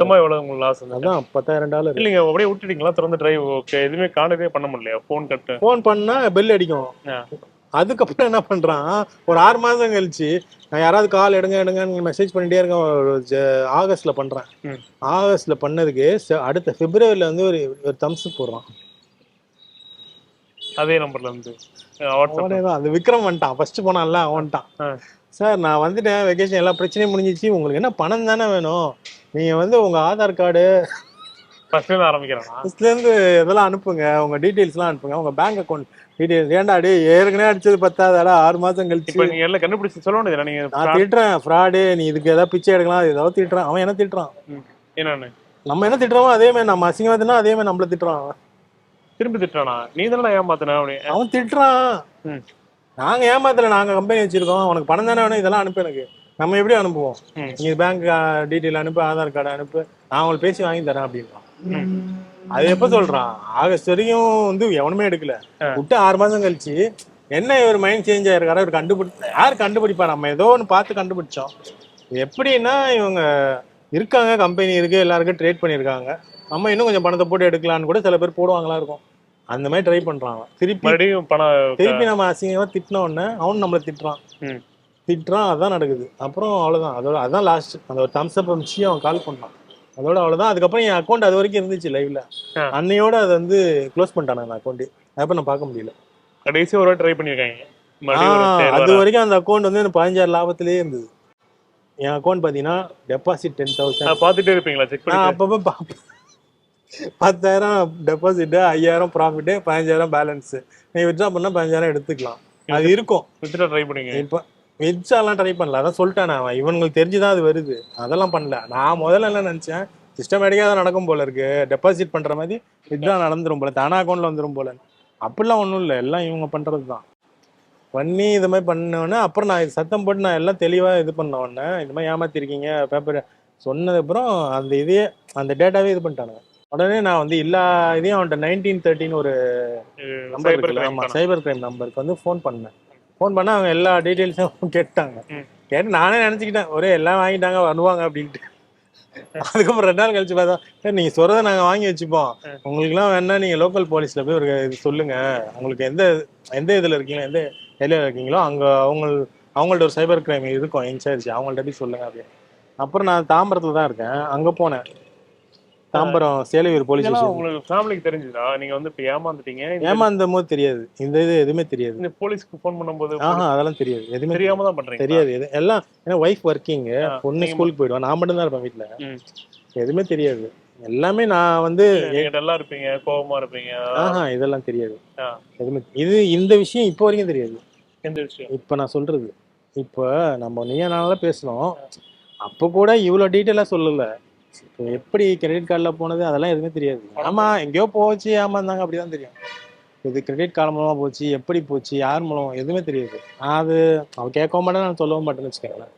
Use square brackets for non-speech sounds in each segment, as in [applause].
மொத்தமா எவ்வளவு உங்களுக்கு லாஸ் அதான் பத்தாயிரம் டாலர் இல்லைங்க அப்படியே விட்டுட்டீங்களா? திறந்து டிரைவ் ஓகே எதுவுமே காணவே பண்ண முடியலையா? ஃபோன் கட்டு ஃபோன் பண்ணா பெல் அடிக்கும். அதுக்கப்புறம் என்ன பண்றான்? ஒரு ஆறு மாசம் கழிச்சு நான் யாராவது கால் எடுங்க எடுங்கன்னு மெசேஜ் பண்ணிட்டே இருக்கேன். ஆகஸ்ட்ல பண்றேன். ஆகஸ்ட்ல பண்ணதுக்கு அடுத்த பிப்ரவரியில வந்து ஒரு ஒரு தம்ஸ் போடுறான். அதே நம்பர்ல இருந்து தான் அந்த விக்ரம் வந்துட்டான். ஃபர்ஸ்ட் போனான்ல அவன் வந்துட்டான் ஆ. சார் நான் வந்துட்டேன். வெக்கேஷன் எல்லா பிரச்சனையும் முடிஞ்சிச்சு. உங்களுக்கு என்ன பணம் தானே வேணும்? நீங்க வந்து உங்க ஆதார் கார்டு ஃபர்ஸ்ட்ல இருந்து ஆரம்பிக்கிறானா? ஃபர்ஸ்ட்ல இருந்து இதெல்லாம் அனுப்புங்க. உங்க டீடைல்ஸ்லாம் அனுப்புங்க. உங்க பேங்க் அக்கௌண்ட் டீடைல்ஸ் ஏன்டா டே ஏற்கனவே அடிச்சது பத்தாதடா. ஆறு மாசம் கழிச்சு. இப்ப எல்லாம் கண்டுபிடிச்சு சொல்ல வேண்டியது நீங்க நான் திட்டுறேன். ஃப்ராடு நீ இதுக்கு ஏதாவது பிச்சை எடுக்கலாம். ஏதாவது திட்டுறான். அவன் என்ன திட்டுறான்? என்னன்னு? நம்ம என்ன திட்டுறோமோ அதே மாதிரி நம்ம அசிங்கமா தினா அதே மாதிரி நம்மள திட்டுறான். திரும்பி திட்டானா நீ தானே ஏமாத்தின அவன் திட்டுறான். நாங்க ஏமாத்தல. நாங்க கம்பெனி வச்சிருக்கோம். உனக்கு பணம் தானே வேணும். இதெல்லாம் அனுப்பு எனக்கு. நம்ம எப்படி அனுப்புவோம். நீங்க பேங்க் டீட்டெயில் அனுப்பு ஆதார் கார்டு அனுப்பு நான் உங்களுக்கு பேசி வாங்கி தரேன் அப்படின்றான் அது எப்ப சொல்றான்? ஆகஸ்ட் வரைக்கும் வந்து எவனுமே எடுக்கல. விட்டு ஆறு மாசம் கழிச்சு என்ன இவர் மைண்ட் சேஞ்ச் ஆயிருக்காரு இவர் கண்டுபிடி யார் கண்டுபிடிப்பா? நம்ம ஏதோ ஒன்று பார்த்து கண்டுபிடிச்சோம். எப்படின்னா இவங்க இருக்காங்க கம்பெனி இருக்கு எல்லாருக்கும் ட்ரேட் பண்ணியிருக்காங்க. நம்ம இன்னும் கொஞ்சம் பணத்தை போட்டு எடுக்கலாம்னு கூட சில பேர் போடுவாங்களா இருக்கும். அந்த மாதிரி ட்ரை பண்றாங்க திருப்பி மறுபடியும் பணம் திருப்பி நம்ம அசிங்கமா திட்டின உடனே அவனும் நம்மளை திட்டுறான். திட்டுறான் அதான் நடக்குது. அப்புறம் அவ்வளவுதான். அதோட அதான் லாஸ்ட் அந்த ஒரு தம்ஸ் அப் அமிச்சு அவன் கால் பண்ணான். அதோட அவ்வளவுதான். அதுக்கப்புறம் என் அக்கௌண்ட் அது வரைக்கும் இருந்துச்சு லைவ்ல. அன்னையோட அதை வந்து க்ளோஸ் பண்ணிட்டானே அந்த அக்கௌண்ட் அதுக்கப்புறம் நான் பார்க்க முடியல. கடைசி ஒரு ட்ரை sale அது வர- வரைக்கும் அந்த அக்கௌண்ட் வந்து எனக்கு பதினஞ்சாயிரம் லாபத்திலே இருந்தது. என் அக்கௌண்ட் பாத்தீங்கன்னா டெபாசிட் டென் தௌசண்ட் பார்த்துட்டே இருப்பீங்களா? செக் பண்ணி அப்பப்போ பத்தாயிரம் டெபாசிட் ஐயாயிரம் ப்ராஃபிட் பதினஞ்சாயிரம் பேலன்ஸ் நீ வித்ட்ரா பண்ணா பதினஞ்சாயிரம் எடுத்துக்கலாம். அது இருக்கும். வித்துட்டா ட்ரை பண்ணீங்க இப்ப வெஜ்ஜாலாம் ட்ரை பண்ணல. அதான் சொல்லிட்டானே அவன் இவனுங்களுக்கு தெரிஞ்சுதான் அது வருது. அதெல்லாம் பண்ணல. நான் முதல்ல என்ன நினைச்சேன்? சிஸ்டமேட்டிக்காக தான் நடக்கும் போல இருக்கு. டெபாசிட் பண்ற மாதிரி வித்ட்ரா நடந்துரும் போல. தானா அக்கௌண்ட்ல வந்துரும் போல. அப்படிலாம் ஒன்றும் இல்லை. எல்லாம் இவங்க பண்றது தான் பண்ணி இது மாதிரி பண்ணோடனே அப்புறம் நான் இது சத்தம் போட்டு நான் எல்லாம் தெளிவா இது பண்ண உடனே இந்த மாதிரி ஏமாத்திருக்கீங்க பேப்பர் சொன்னது அப்புறம் அந்த இதையே அந்த டேட்டாவே இது பண்ணிட்டானுங்க. உடனே நான் வந்து எல்லா இதையும் அவன்கிட்ட நைன்டீன் தேர்ட்டின்னு ஒரு நம்பர் இருக்குல்ல சைபர் கிரைம் நம்பருக்கு வந்து ஃபோன் பண்ணேன். ஃபோன் பண்ணா அவங்க எல்லா டீட்டெயில்ஸும் கேட்டாங்க. கேட்டு நானே நினைச்சுக்கிட்டேன் ஒரே எல்லாம் வாங்கிட்டாங்க வருவாங்க அப்படின்ட்டு. அதுக்கப்புறம் ரெண்டு நாள் கழிச்சு பார்த்தா "ஏய், நீங்க சொல்றதை நாங்க வாங்கி வச்சுப்போம். உங்களுக்குலாம் வேணா நீங்க லோக்கல் போலீஸ்ல போய் ஒரு இது சொல்லுங்க. உங்களுக்கு எந்த எந்த இதுல இருக்கீங்களோ எந்த ஏரியாவில் இருக்கீங்களோ அங்க அவங்க அவங்கள்ட்ட ஒரு சைபர் கிரைம் இருக்கும் இன்சார்ஜ் அவங்கள்ட்ட போய் சொல்லுங்க அப்படின்னு. அப்புறம் நான் தாம்பரத்துல தான் இருக்கேன். அங்க போனேன். தாம்பரம் சேலையூர் போலீஸ் ஸ்டேஷன் உங்களுக்கு ஃபேமிலிக்கு தெரிஞ்சுதா? நீங்க வந்து இப்ப ஏமாந்துட்டீங்க. ஏமாந்த போது தெரியாது. இந்த இது எதுவுமே தெரியாது. இந்த போலீஸ்க்கு ஃபோன் பண்ணும்போது ஆஹா அதெல்லாம் தெரியாது. எதுவுமே தெரியாம தான் பண்றீங்க தெரியாது. எது எல்லாம் ஏன்னா ஒய்ஃப் ஒர்க்கிங் பொண்ணு ஸ்கூலுக்கு போயிடுவா. நான் மட்டும் தான் இருப்பேன் வீட்டுல. எதுவுமே தெரியாது. எல்லாமே நான் வந்து டல்லா இருப்பீங்க கோவமா இருப்பீங்க. ஆஹா இதெல்லாம் தெரியாது. எதுவுமே இது இந்த விஷயம் இப்போ வரைக்கும் தெரியாது. எந்த விஷயம்? இப்போ நான் சொல்றது இப்போ நம்ம நீயா நாளாக பேசணும் அப்போ கூட இவ்வளோ டீட்டெயிலாக சொல்லல. இப்போ எப்படி கிரெடிட் கார்டில் போனது அதெல்லாம் எதுவுமே தெரியாது. ஆமா எங்கேயோ போச்சு ஏமாந்தாங்க அப்படிதான் தெரியும். இது கிரெடிட் கார்டு மூலமா போச்சு எப்படி போச்சு யார் மூலம் எதுவுமே தெரியாது. அது அவ கேட்க மாட்டேன் நான் சொல்லவும் மாட்டேன்னு வச்சுக்கோங்களேன்.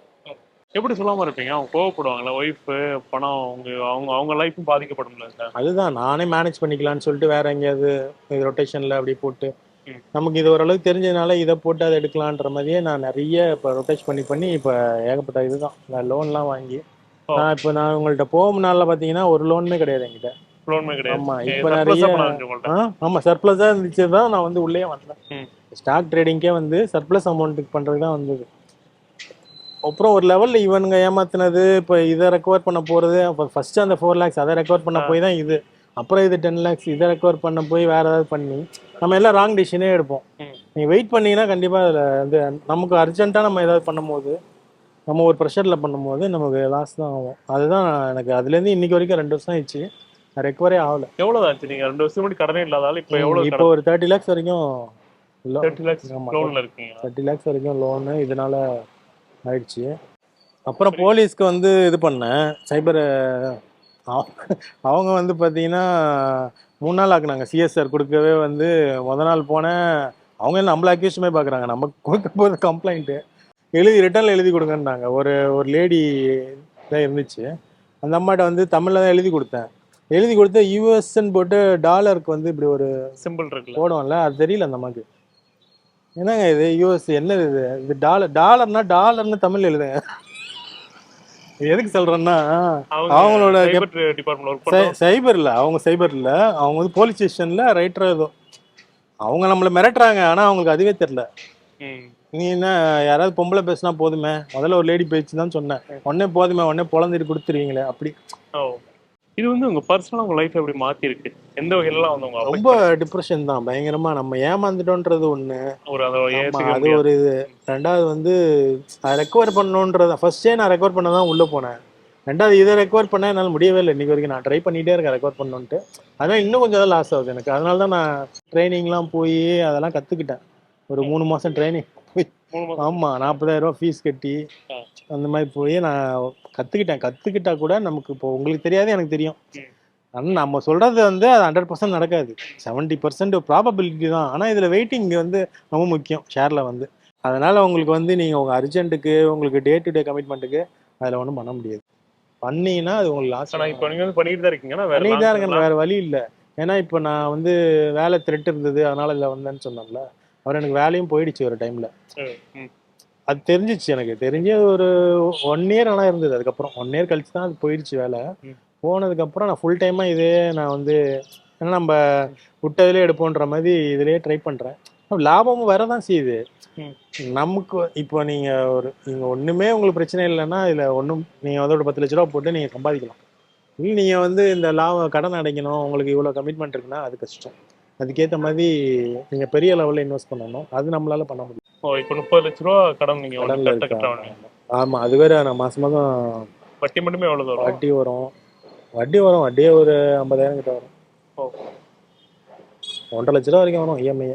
எப்படி சொல்லாம இருப்பீங்க? அவங்க கோவப்படுவாங்களா? ஒய்ஃப் பணம் அவங்க அவங்க அவங்க லைஃப்பும் பாதிக்கப்படும்ல சார் அதுதான் நானே மேனேஜ் பண்ணிக்கலாம்னு சொல்லிட்டு வேற எங்கேயாவது இது ரொட்டேஷன்ல அப்படி போட்டு. நமக்கு இது ஓரளவுக்கு தெரிஞ்சதுனால இதை போட்டு அதை எடுக்கலான்ற மாதிரியே நான் நிறைய இப்போ ரொட்டேட் பண்ணி பண்ணி இப்போ ஏகப்பட்ட இதுதான். நான் லோன்லாம் வாங்கி. நான் இப்போ நான் உங்கள்கிட்ட போகும் நாளில் பார்த்தீங்கன்னா ஒரு லோனுமே கிடையாது என்கிட்ட லோனுமே கிடையாது ஆமா இப்போ நிறைய ஆ பணம் இருக்கு உங்கள்ட்ட. ஆ ஆமாம் சர்ப்ளஸாக இருந்துச்சு தான் நான் வந்து உள்ளே வந்தேன். ஸ்டாக் ட்ரேடிங்கே வந்து சர்ப்ளஸ் அமௌண்ட்டுக்கு பண்ணுறது தான் வந்தது அப்புறம் ஒரு லெவலில் இவனுங்க ஏமாத்துனது இப்போ இதை ரெக்கவர் பண்ண போகிறது அப்போ ஃபர்ஸ்ட் அந்த ஃபோர் லேக்ஸ் அதை ரெக்கவர் பண்ண. போய் தான் இது அப்புறம் இது டென் லேக்ஸ் இதை ரெக்கவர் பண்ண போய் வேற ஏதாவது பண்ணி நம்ம எல்லாம் ராங் டிசிஷனே எடுப்போம் ம். நீ வெயிட் பண்ணீங்கன்னா கண்டிப்பாக அதில் வந்து நமக்கு அர்ஜென்ட்டாக நம்ம ஏதாவது பண்ணும்போது நம்ம ஒரு ப்ரெஷரில் பண்ணும்போது நமக்கு லாஸ் தான் ஆகும். அதுதான் எனக்கு அதுலேருந்து இன்னைக்கு வரைக்கும் ரெண்டு வருஷம் ஆயிடுச்சு. ரெக்கவரே ஆகல. எவ்வளவு ஆச்சு? நீங்க ரெண்டு வருஷம் முன்னாடி கடனே இல்லாதால இப்ப எவ்வளவு இப்போ ஒரு தேர்ட்டி லேக்ஸ் வரைக்கும் தேர்ட்டி லேக்ஸ். லோன்ல இருக்கீங்க தேர்ட்டி லேக்ஸ் வரைக்கும் லோனு இதனால ஆயிடுச்சு. அப்புறம் போலீஸ்க்கு வந்து இது பண்ணேன். சைபர் அவங்க வந்து பார்த்தீங்கன்னா மூணு நாள் ஆக்குனாங்க. சிஎஸ்ஆர் கொடுக்கவே வந்து முத நாள் போனேன். அவங்க என்ன நம்மள அக்யூஸ்மே பார்க்குறாங்க. நம்ம கொடுக்க போகிற கம்ப்ளைண்ட்டு எழுதி ரிட்டர்னில் எழுதி கொடுங்கன்னாங்க. ஒரு ஒரு லேடி தான் இருந்துச்சு. அந்த அம்மாட்ட வந்து தமிழில் தான் எழுதி கொடுத்தேன். எழுதி கொடுத்து யூஎஸ்ன்னு போட்டு டாலருக்கு வந்து இப்படி ஒரு சிம்பிள் போடுவோம்ல அது தெரியல அந்த அம்மாக்கு. என்னங்க இது? யூஎஸ் என்னது இது? இது டாலர் டாலர்னா டாலர்னு தமிழ் எழுதுங்க. எதுக்கு சொல்றேன்னா அவங்க அவங்களோட சைபர் சைபர்ல அவங்க சைபர்ல அவங்க வந்து போலீஸ் ஸ்டேஷன்ல ரைட்டர் ஏதோ. அவங்க நம்மள மிரட்டுறாங்க ஆனா அவங்களுக்கு அதுவே தெரியல. நீ என்ன யாராவது பொம்பளை பேசினா போதுமே. முதல்ல ஒரு லேடி பேச்சு தான் சொன்னேன். உடனே போதுமே உடனே பொழந்துட்டு கொடுத்துருவீங்களே அப்படி. ஓ. இது வந்து உங்க பர்சனலா உங்க லைஃப் எப்படி மாத்தி இருக்கு எந்த வகையிலாம் வந்து உங்க ரொம்ப டிப்ரெஷன் தான் பயங்கரமா. நம்ம ஏமாந்துட்டோன்றது ஒண்ணு. ஒரு அதை. ஒரு இது. ரெண்டாவது வந்து அதை ரெக்கவர் பண்ணணுன்றத ஃபர்ஸ்டே நான் ரெக்கவர் பண்ண தான் உள்ள போனேன். ரெண்டாவது இதை ரெக்கவர் பண்ண என்னால் முடியவே இல்லை. இன்னைக்கு வரைக்கும் நான் ட்ரை பண்ணிட்டே இருக்கேன் ரெக்கவர் பண்ணணுன்ட்டு அதனால இன்னும் கொஞ்சம் தான் லாஸ் ஆகுது எனக்கு. அதனால தான் நான் ட்ரைனிங்லாம் போய் அதெல்லாம் கற்றுக்கிட்டேன் ஒரு மூணு மாதம் ட்ரைனிங் ஆமாம் நாற்பதாயிரம் ரூபா ஃபீஸ் கட்டி. அந்த மாதிரி போய் நான் கற்றுக்கிட்டேன் கற்றுக்கிட்டா கூட நமக்கு இப்போ உங்களுக்கு தெரியாது எனக்கு தெரியும். ஆனால் நம்ம சொல்றது வந்து அது ஹண்ட்ரட் பர்சன்ட் நடக்காது. செவன்ட்டி பர்சன்ட் ப்ராபபிலிட்டி தான். ஆனால் இதில் வெயிட்டிங் வந்து ரொம்ப முக்கியம் ஷேரில் வந்து. அதனால உங்களுக்கு வந்து நீங்கள் உங்கள் அர்ஜென்ட்டுக்கு உங்களுக்கு டே டு டே கமிட்மெண்ட்டுக்கு அதில் ஒன்றும் பண்ண முடியாது. பண்ணீங்கன்னா அது உங்களுக்கு லாஸ் ஆனா இப்போ நீங்க வந்து பண்ணிட்டு தான் இருக்கீங்கன்னா வேற பண்ணிட்டு தான் இருக்கேன் வேற வழி இல்லை. ஏன்னா இப்போ நான் வந்து வேலை த்ரெட் இருந்தது அதனால இதில் வந்தேன்னு சொன்னேன்ல. அவர் எனக்கு வேலையும் போயிடுச்சு ஒரு டைம்ல. அது தெரிஞ்சிச்சு எனக்கு. தெரிஞ்சு ஒரு ஒன் இயர் ஆனால் இருந்தது. அதுக்கப்புறம் ஒன் இயர் கழிச்சு தான் அது போயிடுச்சு வேலை. போனதுக்கப்புறம் நான் ஃபுல் டைமாக இதே நான் வந்து ஏன்னா நம்ம விட்டதுலேயே எடுப்போன்ற மாதிரி இதுலயே ட்ரை பண்ணுறேன் லாபமும் வர தான் செய்யுது. நமக்கு இப்போ நீங்கள் ஒரு நீங்கள் ஒன்றுமே உங்களுக்கு பிரச்சனை இல்லைன்னா இதில் ஒன்றும் நீங்கள் அதோட பத்து லட்ச ரூபா போட்டு நீங்கள் சம்பாதிக்கலாம். இல்லை நீங்கள் வந்து இந்த லாபம் கடன் அடைக்கணும் உங்களுக்கு இவ்வளோ கமிட்மெண்ட் இருக்குன்னா அது கஷ்டம். அதுக்கேற்ற மாதிரி நீங்கள் பெரிய லெவலில் இன்வெஸ்ட் பண்ணணும். அது நம்மளால பண்ண முடியும். ஓ இப்போ முப்பது லட்ச ரூபா கடன் நீங்க கடன்ல கட்ட இருக்கா? கட்ட ஆமா அது வேற நான் மாசம் மாதம் வட்டி மட்டுமே எவ்வளவு வரும்? வட்டி வரும். வட்டி வரும் வட்டியே ஒரு ஐம்பதாயிரம் கிட்ட வரும். ஓ. ஒன்றரை லட்ச ரூபா வரைக்கும் வரும் E இஎம்ஐ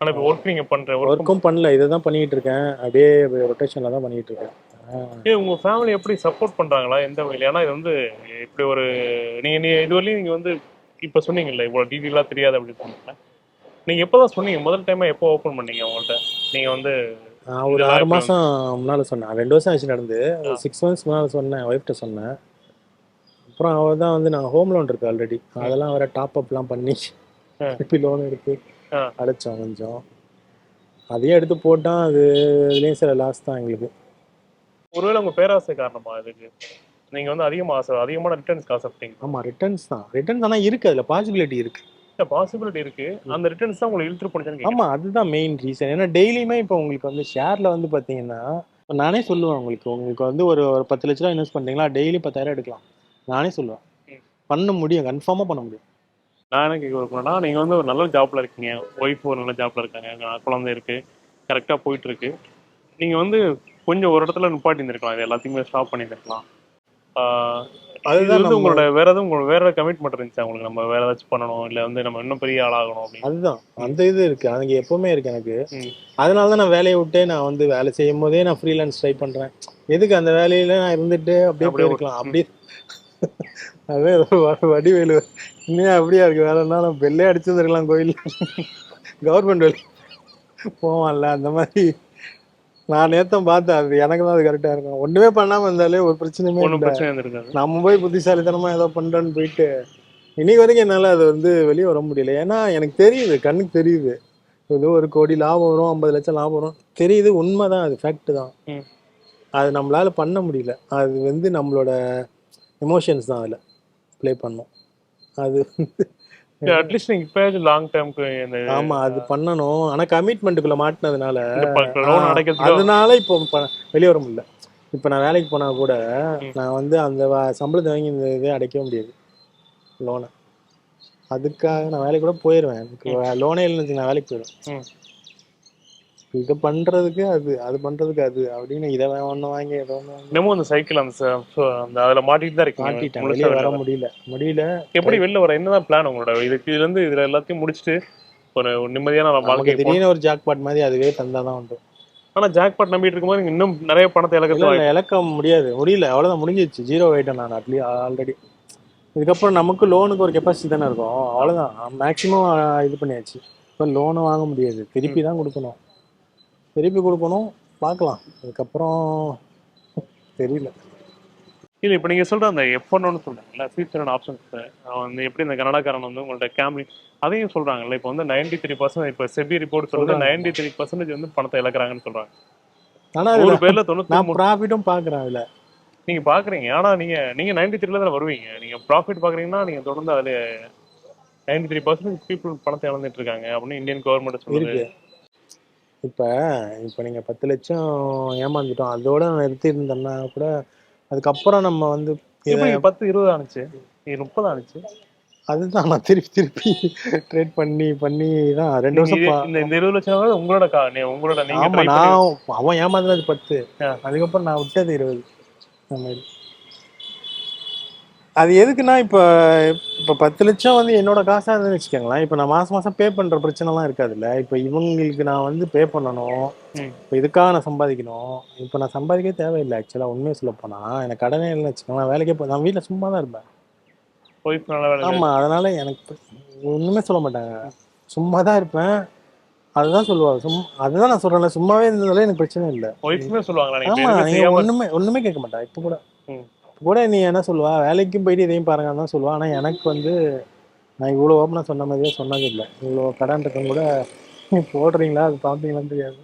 ஆனா இப்போ ஒர்க் நீங்க பண்ற ஒர்க் ஒர்க்கும் பண்ணல இதை தான் பண்ணிட்டு இருக்கேன். அப்படியே ரொட்டேஷன்ல தான் பண்ணிட்டு இருக்கேன். ஆ. உங்க ஃபேமிலி எப்படி சப்போர்ட் பண்றாங்களா? எந்த வகையில? ஏன்னா இது வந்து இப்படி ஒரு நீங்க நீ இதுவரையும் நீங்க வந்து இப்ப சொன்னீங்கல்ல இவ்வளவு டீட்டெயிலா தெரியாது அப்படின்னு சொன்னீங்க நீங்க எப்பதான் சொன்னீங்க? முதல் டைமா எப்போ ஓபன் பண்ணீங்க அவங்கள்ட்ட நீங்க வந்து ஒரு ஆறு மாசம் முன்னால சொன்னேன். ரெண்டு வருஷம் ஆச்சு நடந்து. சிக்ஸ் மந்த்ஸ் முன்னால சொன்னேன் ஒய்ஃப்ட்ட சொன்னேன். அப்புறம் அவள் தான் வந்து நான் ஹோம் லோன் இருக்கு ஆல்ரெடி அதெல்லாம் வேற டாப் அப்லாம் பண்ணி. திருப்பி லோன் எடுத்து. அடைச்சோம் கொஞ்சம் அதையும் எடுத்து போட்டான் அது இதுலேயும் சில லாஸ் தான் எங்களுக்கு. ஒருவேளை உங்க பேராசை காரணமா இதுக்கு? நீங்க வந்து அதிகமா ஆசை அதிகமான ரிட்டர்ன்ஸ் ஆசைப்பட்டீங்க ஆமா ரிட்டர்ன்ஸ் தான். ரிட்டர்ன்ஸ் ஆனால் இருக்கு அதுல பாசிபிலிட்டி இருக்கு. பாசிபிலிட்டி இருக்கு. அந்த ரிட்டர்ன்ஸ் தான் உங்களுக்கு இழுத்துட்டு போனுச்சுன்னு ஆமா அதுதான் மெயின் ரீசன் ஏன்னா டெய்லியுமே இப்போ உங்களுக்கு வந்து ஷேர்ல வந்து பாத்தீங்கன்னா இப்ப நானே சொல்லுவேன் உங்களுக்கு. உங்களுக்கு வந்து ஒரு ஒரு பத்து லட்ச ரூபா இன்வெஸ்ட் பண்றீங்களா டெய்லி பத்தாயிரம் எடுக்கலாம். நானே சொல்லுவேன். பண்ண முடியும் கன்ஃபார்மா பண்ண முடியும். நான் என்ன கேட்க விரும்புறேன்னா நீங்க வந்து ஒரு நல்ல ஜாப்ல இருக்கீங்க. ஒய்ஃப் ஒரு நல்ல ஜாப்ல இருக்காங்க. குழந்தை இருக்கு. கரெக்டா போயிட்டு இருக்கு. நீங்க வந்து கொஞ்சம் ஒரு இடத்துல நிப்பாட்டி இருந்திருக்கலாம் இது எல்லாத்தையுமே ஸ்டாப் பண்ணியிருந்திருக்கலாம். அதுதான் உங்களோட வேற எதுவும் உங்களுக்கு வேற கமிட்மெண்ட் இருந்துச்சு? உங்களுக்கு நம்ம வேற ஏதாச்சும் பண்ணணும் இல்ல வந்து நம்ம இன்னும் பெரிய ஆளாகணும் அப்படின்னு. அதுதான். அந்த இது இருக்கு. அது எப்பவுமே இருக்கு எனக்கு. ம். அதனால தான் நான் வேலையை விட்டே நான் வந்து வேலை செய்யும் போதே நான் ஃப்ரீலான்ஸ் ட்ரை பண்றேன். எதுக்கு அந்த வேலையில நான் இருந்துட்டு அப்படியே அப்படியே போயிருக்கலாம்? அப்படியே. அதே வடிவேலு. இன்னும் அப்படியா இருக்கு? வேலைன்னா நான் பெல்லே அடிச்சிருந்துருக்கலாம் கோயில் கவர்மெண்ட் [laughs] வேலை போவான்ல அந்த மாதிரி. நான் நேத்தம் பார்த்தேன். அது எனக்கு தான் அது கரெக்டா இருக்கும். ஒண்ணுமே பண்ணாம இருந்தாலே ஒரு பிரச்சனையுமே இல்லை. நம்ம போய் புத்திசாலித்தனமா ஏதோ பண்றேன்னு போயிட்டு இன்னைக்கு வரைக்கும் என்னால அது வந்து வெளியே வர முடியல. ஏன்னா எனக்கு தெரியுது கண்ணுக்கு தெரியுது. ஏதோ ஒரு கோடி லாபம் வரும் ஐம்பது லட்சம் லாபம் வரும். தெரியுது உண்மைதான் அது ஃபேக்ட் தான். அது நம்மளால பண்ண முடியல. அது வந்து நம்மளோட எமோஷன்ஸ் தான் அதுல ப்ளே பண்ணோம். அது அட்லீஸ்ட் நீங்க இப்பயாச்சும் லாங் டேர்ம்க்கு இந்த ஆமா அது பண்ணணும். ஆனா கமிட்மெண்ட்டுக்குள்ள மாட்டினதுனால அதனால இப்போ வெளிய வர முடியல. இப்போ நான் வேலைக்கு போனா கூட. நான் வந்து அந்த சம்பளத்தை வாங்கி இந்த இதை அடைக்க முடியாது லோனை அதுக்காக நான் வேலைக்கு கூட போயிடுவேன் எனக்கு லோனே இல்லைன்னு நான் வேலைக்கு போயிடுவேன். இதை பண்றதுக்கு அது அது பண்றதுக்கு அது அப்படின்னு இதை ஒன்று வாங்கி இதை வாங்கி. இன்னமும் அந்த சைக்கிள் அந்த அந்த அதுல மாட்டிட்டு தான் இருக்கீங்க. மாட்டிட்டேன். வெளியே வர. முடியல. முடியல. எப்படி வெளில வர என்னதான் பிளான் உங்களோட? இதுக்கு இதுல இருந்து இதுல எல்லாத்தையும் முடிச்சுட்டு ஒரு நிம்மதியான வாழ்க்கை. திடீர்னு ஒரு ஜாக்பாட் மாதிரி அதுவே தந்தாதான் உண்டு. ஆனா ஜாக்பாட் நம்பிட்டு இருக்கும்போது இன்னும் நிறைய பணத்தை இல்ல இழக்க முடியாது. முடியல. அவ்வளவுதான் முடிஞ்சிருச்சு ஜீரோ ஆயிட்டேன் நான் அட்லீ ஆல்ரெடி இதுக்கப்புறம் நமக்கு லோனுக்கு ஒரு கெப்பாசிட்டி தானே இருக்கும். அவ்வளவுதான். மேக்ஸிமம் இது பண்ணியாச்சு. இப்போ லோனு வாங்க முடியாது. திருப்பி தான் கொடுக்கணும். திருப்பி கொடுக்கணும். பார்க்கலாம். அதுக்கப்புறம் தெரியல. இல்ல இப்ப நீங்க சொல்ற அந்த எஃப் ஒன்னு சொல்றாங்கல்ல ஃபியூச்சர் ஆப்ஷன்ஸ் வந்து எப்படி இந்த கனடாக்காரன் வந்து உங்கள்ட்ட கேம்ரி அதையும் சொல்றாங்கல்ல இப்போ வந்து நைன்டி த்ரீ பர்சன்ட் இப்போ செபி ரிப்போர்ட் சொல்றது சொல்றாங்க. நைன்டி த்ரீ பர்சன்டேஜ் வந்து பணத்தை இழக்கிறாங்கன்னு சொல்றாங்க. ஆனா நூறு அதுல பேர்ல மூணு ப்ராஃபிட்டும் பாக்குறேன் அதுல. நீங்க பாக்குறீங்க ஆனா நீங்க நீங்க நைன்டி த்ரீல தான் வருவீங்க. நீங்க ப்ராஃபிட் பாக்குறீங்கன்னா நீங்க தொடர்ந்து அதுல நைன்டி த்ரீ பர்சன்ட் பீப்புள் பணத்தை இழந்துட்டு இருக்காங்க அப்படின்னு இந்தியன் கவர்மெண்ட் சொல்லுது இப்ப இப்ப நீங்க பத்து லட்சம் ஏமாந்துட்டோம். அதோட நிறுத்தி இருந்தோம்னா கூட அதுக்கப்புறம் நம்ம வந்து பத்து இருபது ஆனிச்சு இது முப்பது ஆனிச்சு அதுதான் நான் திருப்பி திருப்பி ட்ரேட் பண்ணி பண்ணி தான் ரெண்டு வருஷம் இந்த இருபது லட்சம் உங்களோட உங்களோட ஆமா நான் அவன் ஏமாந்தது பத்து. அதுக்கப்புறம் நான் விட்டது இருபது. அந்த மாதிரி. அது எதுக்குன்னா இப்ப இப்ப பத்து லட்சம் வந்து என்னோட காசா இருந்துன்னு வச்சுக்கோங்களேன். இப்ப நான் மாசம் மாசம் பே பண்ற பிரச்சனை எல்லாம் இருக்காதுல்ல. இப்ப இவங்களுக்கு நான் வந்து பே பண்ணணும். இப்ப இதுக்காக நான் சம்பாதிக்கணும். இப்ப நான் சம்பாதிக்கவே தேவையில்லை ஆக்சுவலா உண்மையை சொல்ல போனா. எனக்கு கடனே இல்லைன்னு வச்சுக்கோங்களேன். வேலைக்கே போ நான் வீட்டுல சும்மா தான் இருப்பேன். ஒய்ஃப் நல்ல வேலை ஆமா அதனால எனக்கு ஒண்ணுமே சொல்ல மாட்டாங்க. சும்மா தான் இருப்பேன். அதுதான் சொல்லுவாங்க. சும்மா அதுதான் நான் சொல்றேன்ல. சும்மாவே இருந்ததால எனக்கு பிரச்சனை இல்லை. ஒய்ஃப்மே சொல்லுவாங்களா நீங்க? ஆமா எதுவுமே நீங்க செய்யாம ஒண்ணுமே ஒண்ணுமே கேட்க மாட்டா. இப்ப கூட. கூட நீ என்ன சொல்லுவா? வேலைக்கும் போயிட்டு இதையும் பாருங்கன்னு தான் சொல்லுவா. ஆனா எனக்கு வந்து நான் இவ்வளவு ஓப்பனா சொன்ன மாதிரியே சொன்னது இல்லை. இவ்வளவு கடன் இருக்கும் கூட போடுறீங்களா? அது பாப்பீங்களான்னு தெரியாது.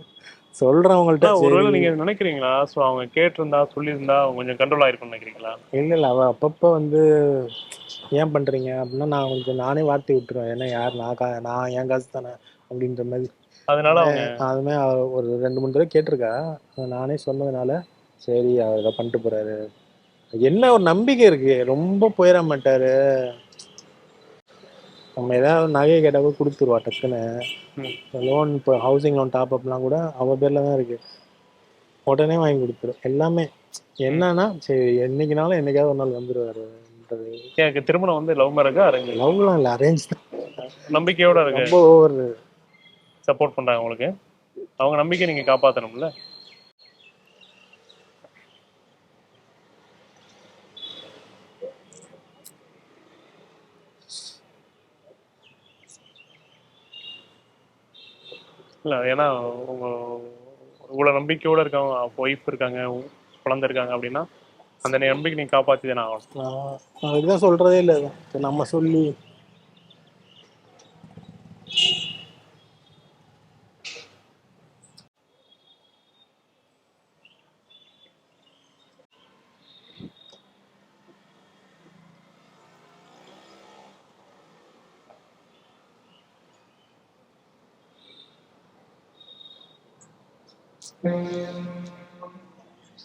சொல்றவங்கள்ட்ட ஒருவேளை நீங்க நினைக்கிறீங்களா? சோ அவங்க கேட்டிருந்தா சொல்லியிருந்தா கொஞ்சம் கண்ட்ரோல் ஆயிருக்கும்னு நினைக்கிறீங்களா? இல்ல இல்ல. அவ அப்பப்ப வந்து ஏன் பண்றீங்க? அப்படின்னா நான் கொஞ்சம் நானே வார்த்தை விட்டுருவேன். ஏன்னா யார்? நான் கா நான் என் காசு தானே? அப்படின்ற மாதிரி. அதனால அதுமே ஒரு ரெண்டு மூணு தடவை கேட்டிருக்கா. நானே சொன்னதுனால சரி அவர் இதை பண்ணிட்டு போறாரு. என்ன ஒரு நம்பிக்கை இருக்கு. ரொம்ப போயிட மாட்டாரு. நம்ம ஏதாவது நகையை கேட்டா கூட கொடுத்துருவா டக்குன்னு. லோன் இப்போ ஹவுசிங் லோன் டாப் அப்லாம் கூட அவ பேர்ல தான் இருக்கு. உடனே வாங்கி கொடுத்துரும். எல்லாமே என்னன்னா சரி என்னைக்குனாலும் என்னைக்காவது ஒரு நாள் வந்துருவாருன்றது. எனக்கு திருமணம் வந்து லவ் மேரேஜா அரேஞ்ச் லவ்லாம் இல்லை அரேஞ்ச் தான். நம்பிக்கையோட இருக்கு ரொம்ப ஓவர் சப்போர்ட் பண்றாங்க உங்களுக்கு. அவங்க நம்பிக்கை நீங்க காப்பாத்தணும்ல. இல்லை ஏன்னா உங்க இவ்வளோ நம்பிக்கையோட இருக்காங்க ஒய்ஃப் இருக்காங்க குழந்தை இருக்காங்க அப்படின்னா அந்த நம்பிக்கை நீ காப்பாத்தி தானே ஆகணும். நான் சொல்றதே இல்லை. நம்ம சொல்லி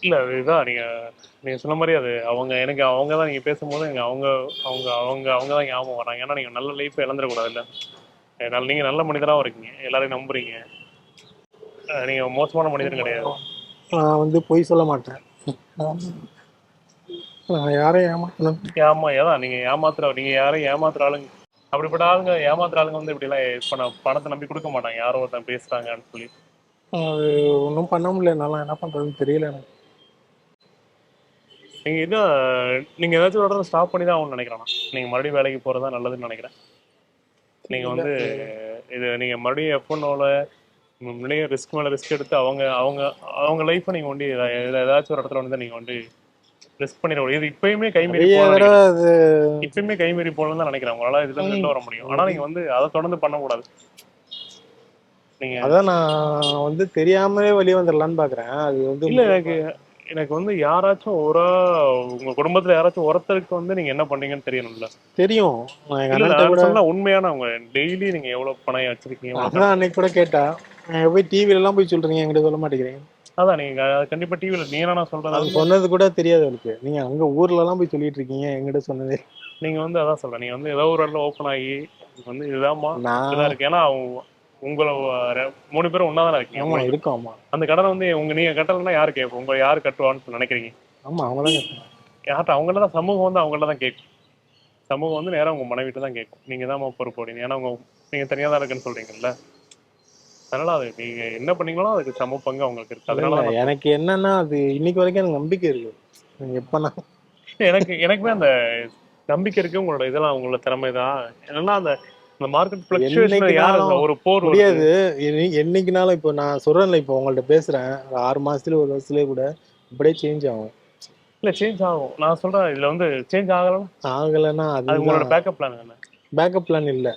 இல்ல இதுதான். நீங்க நீங்க சொன்ன மாதிரி அது அவங்க எனக்கு அவங்க தான் நீங்க பேசும்போது எனக்கு அவங்க அவங்க அவங்க அவங்க தான் ஞாபகம் வராங்க. ஏன்னா நீங்க நல்ல லைஃப் இழந்துடக்கூடாது இல்ல அதனால நீங்க நல்ல மனிதராகவும் இருக்கீங்க. எல்லாரையும் நம்புறீங்க. அஹ் நீங்க மோசமான மனிதர் கிடையாது. நான் வந்து பொய் சொல்ல மாட்டேன். நான் யாரையும் ஏமாத்தணும். ஏமா ஏதான் நீங்க ஏமாத்துற நீங்க யாரையும் ஏமாத்துற ஆளுங்க அப்படிப்பட்ட ஆளுங்க ஏமாத்துற ஆளுங்க வந்து இப்படி எல்லாம் இப்ப பணத்தை நம்பி கொடுக்க மாட்டாங்க. யாரோ ஒருத்தன் பேசுறாங்கன்னு சொல்லி. அது ஒன்றும் பண்ண முடியல. என்னால என்ன பண்றதுன்னு தெரியல எனக்கு. நீங்க இதான் நீங்க ஏதாச்சும் ஒரு இடத்துல ஸ்டாப் பண்ணி தான் ஆகணும்னு நினைக்கிறேன் நான். நீங்க மறுபடியும் வேலைக்கு போறதா நல்லதுன்னு நினைக்கிறேன். நீங்க வந்து இது நீங்க மறுபடியும் எஃப்ஒன்னோல முன்னாடியே ரிஸ்க் மேல ரிஸ்க் எடுத்து அவங்க அவங்க அவங்க லைஃப்பை நீங்க வந்து எதா- ஏதாச்சும் ஒரு இடத்துல வந்து நீங்க வந்து ரிஸ்க் பண்ணிட இது இப்பயுமே கைமீறி நிறைய போகலாம் தடவை அது இப்பயுமே கைமீறி போகணும்னு தான் நினைக்கிறேன். உங்களால இதுல இருந்து வெளில வர முடியும். ஆனா நீங்க வந்து அதை தொடர்ந்து பண்ணக்கூடாது. நீங்க அதான் நான் வந்து தெரியாமலே வெளியே வந்துடலான்னு பாக்குறேன். அது வந்து இல்ல எனக்கு எனக்கு வந்து யாராச்சும் ஒரு உங்க குடும்பத்துல யாராச்சும் ஒருத்தருக்கு வந்து நீங்க என்ன பண்றீங்கன்னு தெரியணும்ல? தெரியும். உண்மையான அவங்க டெய்லி நீங்க எவ்வளவு பணம் வச்சிருக்கீங்க அதான் அன்னைக்கு கூட கேட்டா போய் டிவில எல்லாம் போய் சொல்றீங்க என்கிட்ட சொல்ல மாட்டேங்கிறீங்க. அதான் நீங்க கண்டிப்பா டிவில நீங்க நான் சொல்றது? அது சொன்னது கூட தெரியாது எனக்கு நீங்க அங்க ஊர்ல எல்லாம் போய் சொல்லிட்டு இருக்கீங்க என்கிட்ட சொன்னதே நீங்க வந்து அதான் சொல்றேன். நீங்க வந்து ஏதோ ஒரு இடத்துல ஓப்பன் ஆகி வந்து இதுதான்மா நான் இதுதான் இருக்கு. ஏன்னா உங்களை மூணு பேரும் ஒன்னா தானே இருக்கீங்க இருக்கும் ஆமா. அந்த கடனை வந்து உங்க நீங்க கட்டலைன்னா யாரு கேட்போம் உங்க யாரு கட்டுவான்னு நினைக்கிறீங்க? ஆமா அவங்கதான் கேட்பாங்க. யார்ட்ட அவங்கள தான் சமூகம் வந்து அவங்கள தான் கேட்கும். சமூகம் வந்து நேரா உங்க மனைவிட்டு தான் கேட்கும். நீங்க தான் பொறுப்போடிங்க ஏன்னா உங்க நீங்க தனியா தான் இருக்குன்னு சொல்றீங்கல்ல? அதனால அது நீங்க என்ன பண்ணீங்களோ அதுக்கு சம பங்கு அவங்களுக்கு இருக்கு. அதனால தான் எனக்கு என்னன்னா அது இன்னைக்கு வரைக்கும் எனக்கு நம்பிக்கை இருக்கு. நீங்க எப்ப நான் எனக்கு எனக்குமே அந்த நம்பிக்கை இருக்கு. உங்களோட இதெல்லாம் உங்களோட திறமை தான் என்னன்னா அந்த அந்த மார்க்கெட் பிளக்சுவேஷன் யார் என்னைக்குனாலும் அந்த ஒரு போர். முடியாது. என்னை- என்னைக்குனாலும் இப்போ நான் சொல்றேன்ல இப்போ உங்கள்ட்ட பேசுறேன். ஆறு மாசத்துல ஒரு வருஷத்துலயே கூட அப்படியே சேஞ்ச் ஆகும். இல்ல சேஞ்ச் ஆகும். நான் சொல்றேன் இதுல வந்து சேஞ்ச் ஆகலாம் ஆகலைன்னா அது உங்களோட பேக்கப் பிளான் என்ன? பேக்கப் பிளான் இல்ல.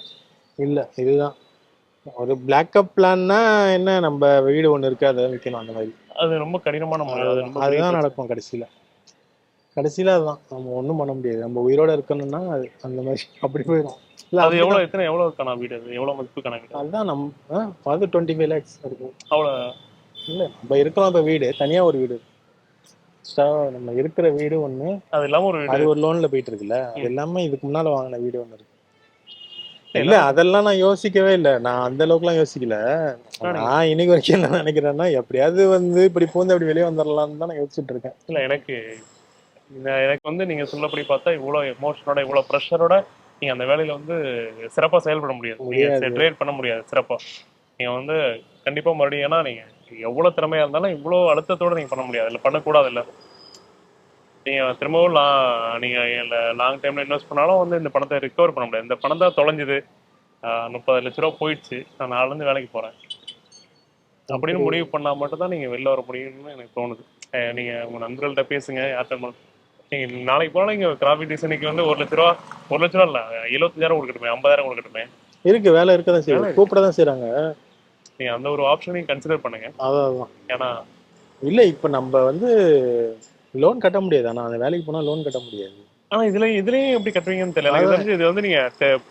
இல்ல இதுதான். ஒரு பேக்கப் பிளான்னா என்ன? நம்ம வீடு ஒண்ணு இருக்கு அதை விற்கணும் அந்த மாதிரி. அது ரொம்ப கடினமான அதுதான். நடக்கும் கடைசியில. கடைசியில அதுதான். நம்ம ஒண்ணும் பண்ண முடியாது. நம்ம உயிரோட இருக்கணும்னா அது அந்த மாதிரி [laughs] அப்படி போயிடும் அது. எவ்வளவு எத்தனை எவ்வளவுக்கான வீடு அது? எவ்வளவு மதிப்புக்கான வீடு அதுதான் நம்ம அது டுவெண்ட்டி ஃபைவ் லேக்ஸ் இருக்கும். அவ்வளவு இல்ல நம்ம இருக்கிறோம் இப்ப வீடு தனியா ஒரு வீடு. நம்ம இருக்கிற வீடு ஒண்ணு அது இல்லாம ஒரு அது ஒரு லோன்ல போயிட்டு இருக்குல்ல அது எல்லாமே இதுக்கு முன்னால வாங்கின வீடு ஒண்ணு இருக்கு. இல்ல அதெல்லாம் நான் யோசிக்கவே இல்ல. நான் அந்த அளவுக்குலாம் யோசிக்கல. நான் இன்னைக்கு வரைக்கும் என்ன நினைக்கிறேன்னா எப்படியாவது வந்து இப்படி பூந்து அப்படி வெளியே வந்துடலாம்னு தான் நான் யோசிச்சுட்டு இருக்கேன். இல்ல எனக்கு எனக்கு வந்து நீங்க சொல்லப்படி பார்த்தா இவ்வளவு எமோஷனோட இவ்வளவு ப்ரெஷரோட நீங்க அந்த வேலையில வந்து சிறப்பா செயல்பட முடியாது. நீங்க முடியாது. ட்ரேட் பண்ண முடியாது சிறப்பா. நீங்க வந்து கண்டிப்பா மறுபடியும் ஏன்னா நீங்க எவ்வளவு திறமையா இருந்தாலும் இவ்வளவு அழுத்தத்தோட நீங்க பண்ண முடியாது. இல்ல பண்ணக்கூடாது இல்ல நீங்க திரும்பவும் லா நீங்க லாங் டைம்ல இன்வெஸ்ட் பண்ணாலும் வந்து இந்த பணத்தை ரிகவர் பண்ண முடியாது. இந்த பணம் தான் தொலைஞ்சுது. ஆஹ் முப்பது லட்ச ரூபா போயிடுச்சு. நான் நாலுல இருந்து வேலைக்கு போறேன். அப்படின்னு முடிவு பண்ணா மட்டும் தான் நீங்க வெளில வர முடியும்னு எனக்கு தோணுது. அஹ் நீங்க உங்க நண்பர்கள்ட்ட பேசுங்க. யார்கிட்ட நீங்க நாளைக்கு போனா நீங்க கிராஃபிக் டிசைனுக்கு வந்து ஒரு லட்ச ரூபா ஒரு லட்ச ரூபா இல்ல எழுபத்தஞ்சாயிரம் கொடுக்கட்டுமே ஐம்பதாயிரம் கொடுக்கட்டுமே. இருக்கு வேலை இருக்க தான் செய்யும் கூப்பிட தான் செய்றாங்க. நீங்க அந்த ஒரு ஆப்ஷனையும் கன்சிடர் பண்ணுங்க. அதான். ஏன்னா இல்ல இப்ப நம்ம வந்து லோன் கட்ட முடியாது. ஆனா அந்த வேலைக்கு போனா லோன் கட்ட முடியாது. ஆனா இதுல இதுலயும் எப்படி கட்டுவீங்கன்னு தெரியல. இது வந்து நீங்க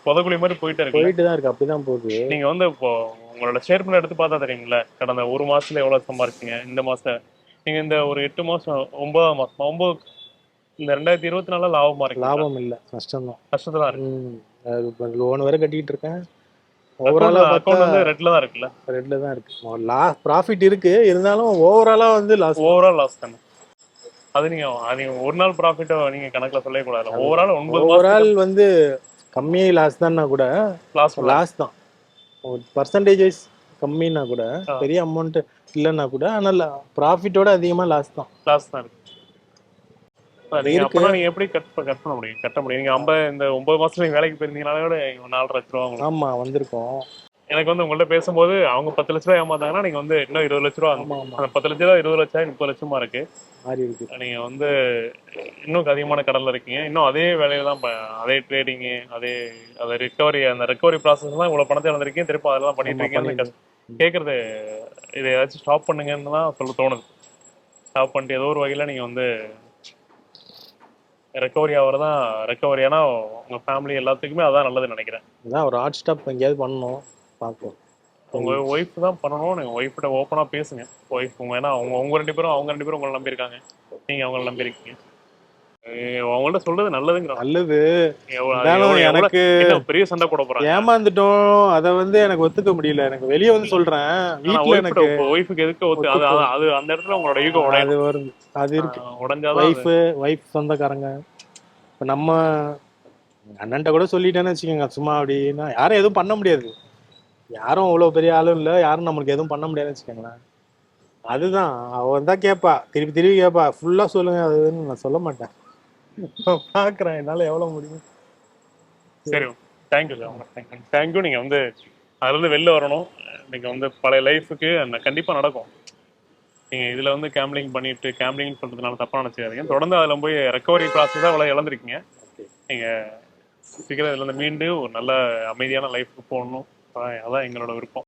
புதக்குழி மாதிரி போயிட்டு இருக்கு. போயிட்டு தான் இருக்கு. அப்படிதான் போகுது. நீங்க வந்து இப்போ உங்களோட ஸ்டேட்மெண்ட் எடுத்து பார்த்தா தெரியுங்களா கடந்த ஒரு மாசத்துல எவ்வளவு சம்பாரிச்சீங்க இந்த மாசம் நீங்க இந்த ஒரு எட்டு மாசம் ஒன்பதாம் மாசம் ஒன்பது இந்த ரெண்டாயிரத்தி இருபத்தி நாலுல லாபமா இருக்கு லாபம் இல்ல நஷ்டம் தான் கஷ்டத்துல தான் இருக்கு லோன் வேற கட்டிட்டு இருக்கேன். ஓவராலா அக்கௌண்ட் வந்து ரெட்ல தான் இருக்குல்ல. ரெட்ல தான் இருக்கு. லாஸ் ப்ராஃபிட் இருக்கு. இருந்தாலும் ஓவராலா வந்து லாஸ் ஓவரால் லாஸ் தானே. அது நீங்க நீங்க ஒரு நாள் ப்ராஃபிட்டை நீங்க கணக்குல சொல்லவே கூடாது. ஓவரால் ஒன்பது ஓவரால் வந்து கம்மியே லாஸ் தான்னா கூட லாஸ் லாஸ் தான். பர்சன்டேஜ் வைஸ் கம்மின்னா கூட. பெரிய அமௌண்ட் இல்லைன்னா கூட ஆனால் ப்ராஃபிட்டோட அதிகமா லாஸ் தான். லாஸ் தான் இருக்கு. நீங்க எப்படி கட் கட் பண்ண முடியும் கட்ட முடியும். நீங்க ஐம்பது இந்த ஒன்பது மாசத்துல நீங்க வேலைக்கு போயிருந்தீங்கனால நாலரை லட்ச ரூபா ஆமா வந்திருக்கோம். எனக்கு வந்து உங்கள்ட்ட பேசும்போது அவங்க பத்து லட்ச ரூபா ஏமாத்தாங்கன்னா நீங்க வந்து இன்னும் இருபது லட்ச ரூபா அந்த பத்து லட்ச ரூபா இருபது லட்சம் முப்பது லட்சமா இருக்கு. நீங்க வந்து இன்னும் அதிகமான கடல்ல இருக்கீங்க. இன்னும் அதே வேலையில தான் அதே ட்ரேடிங்கு அதே அதை ரிகவரி அந்த ரெக்கவரி ப்ராசஸ் தான் இவ்வளவு பணத்தை இழந்திருக்கீங்க. திரும்ப அதெல்லாம் பண்ணிட்டு கஷ்ட- கேக்குறது இதை ஏதாச்சும் ஸ்டாப் பண்ணுங்கன்னு தான் சொல்ல தோணுது. ஸ்டாப் பண்ணிட்டு ஏதோ ஒரு வகையில நீங்க வந்து ரெக்கவரி ஆகிறதான் ரெக்கவரி ஏன்னா உங்க ஃபேமிலி எல்லாத்துக்குமே அதான் நல்லதுன்னு நினைக்கிறேன். அதான் ஒரு ஹாட் ஸ்டாப் எங்கேயாவது பண்ணணும் பார்ப்போம். உங்க ஒய்ஃப் தான் பண்ணணும் நீங்க ஒய்ஃப்கிட்ட ஓப்பனா பேசுங்க. ஒய்ஃப் உங்க ஏன்னா அவங்க உங்க ரெண்டு பேரும் அவங்க ரெண்டு பேரும் உங்களை நம்பியிருக்காங்க. நீங்க அவங்கள நம்பியிருக்கீங்க. அவங்கள்ட்ட சொல்றது நல்லதுங்கிறான் நல்லது. எனக்கு பெரிய சண்டை போட போறாங்க. ஏமாந்துட்டோம். அத வந்து எனக்கு ஒத்துக்க முடியல. எனக்கு வெளியே வந்து சொல்றேன். வீட்டுல எனக்கு ஒய்ஃபுக்கு எதுக்கு ஒத்து அது அது- அந்த இடத்துல உங்களோட ஈகோ அது வருது அது இருக்கு. உடஞ்சாதான் ஒய்ஃப் சொந்தக்காரங்க. இப்போ நம்ம அண்ணன்ட்ட கூட சொல்லிட்டேன்னு வச்சுக்கோங்க. சும்மா அப்படின்னா யாரும் எதுவும் பண்ண முடியாது. யாரும் அவ்வளோ பெரிய ஆளும் இல்லை. யாரும் நம்மளுக்கு எதுவும் பண்ண முடியாதுன்னு வச்சுக்கோங்களேன். அதுதான். அவன் தான் கேட்பா. திருப்பி திருப்பி கேட்பா. ஃபுல்லாக சொல்லுங்க. அதுன்னு நான் சொல்ல மாட்டேன். பாக்குறேன் என்னால எவ்வளவு முடியும்? சரி தேங்க்யூ சார் தேங்க்யூ நீங்க வந்து அதுல இருந்து வெளில வரணும். நீங்க வந்து பழைய லைஃபுக்கு கண்டிப்பா நடக்கும். நீங்க இதுல வந்து கேம்பிளிங் பண்ணிட்டு கேம்பிளிங் பண்றதுனால தப்பா நினைச்சுக்காதீங்க. தொடர்ந்து அதுல போய் ரெக்கவரி ப்ராசஸ் அவ்வளவு இழந்திருக்கீங்க. நீங்க சீக்கிரம் இதுல இருந்து மீண்டு ஒரு நல்ல அமைதியான லைஃப்க்கு போகணும். அதான் எங்களோட விருப்பம்.